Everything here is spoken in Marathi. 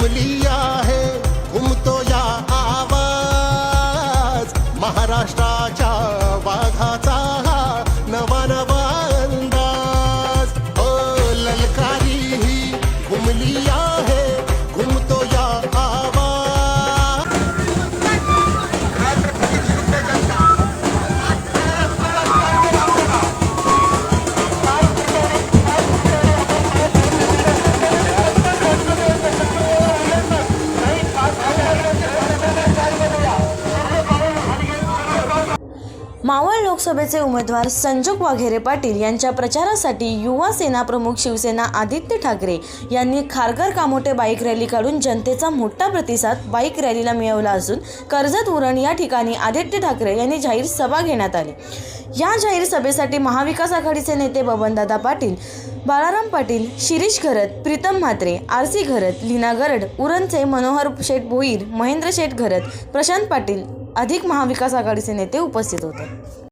घुमली आहे घुमतो या आवाज। महाराष्ट्राच्या वाघाचा हा नवा नवा अंदाज। ओ ललकारी ही घुमली मावळ लोकसभेचे उमेदवार संजोग वाघेरे पाटील यांच्या प्रचारासाठी युवा सेना प्रमुख शिवसेना आदित्य ठाकरे यांनी खारघर कामोटे बाईक रॅली काढून जनतेचा मोठा प्रतिसाद बाईक रॅलीला मिळवला असून कर्जत उरण या ठिकाणी आदित्य ठाकरे यांनी जाहीर सभा घेण्यात आली. या जाहीर सभेसाठी महाविकास आघाडीचे नेते बबनदादा पाटील बाळाराम पाटील शिरीष घरत प्रीतम म्हात्रे आर सी घरत लीना गरड उरणचे मनोहर शेठ भोईर महेंद्र शेठ घरत प्रशांत पाटील अधिक महाविकास आघाडीचे नेते उपस्थित होते.